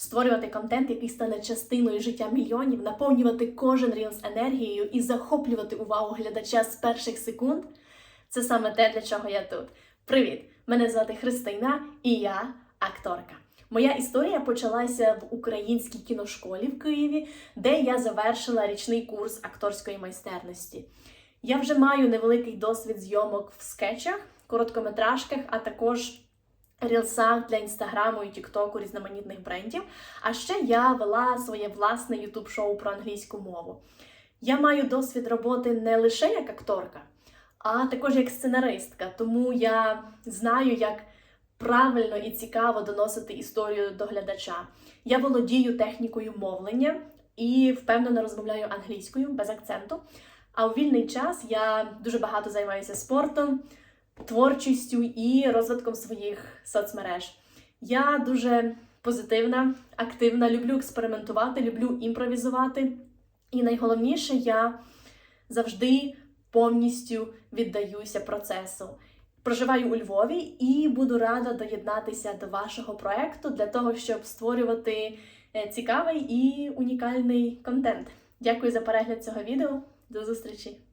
створювати контент, який стане частиною життя мільйонів, наповнювати кожен рілс енергією і захоплювати увагу глядача з перших секунд. Це саме те, для чого я тут. Привіт! Мене звати Христина і я акторка. Моя історія почалася в українській кіношколі в Києві, де я завершила річний курс акторської майстерності. Я вже маю невеликий досвід зйомок в скетчах, короткометражках, а також рілсах для інстаграму і тіктоку різноманітних брендів. А ще я вела своє власне ютуб-шоу про англійську мову. Я маю досвід роботи не лише як акторка, а також як сценаристка, тому я знаю, як правильно і цікаво доносити історію до глядача. Я володію технікою мовлення і впевнено розмовляю англійською без акценту. А у вільний час я дуже багато займаюся спортом, творчістю і розвитком своїх соцмереж. Я дуже позитивна, активна, люблю експериментувати, люблю імпровізувати. І найголовніше, я завжди повністю віддаюся процесу. Проживаю у Львові і буду рада доєднатися до вашого проекту для того, щоб створювати е, цікавий і унікальний контент. Дякую за перегляд цього відео. До зустрічі!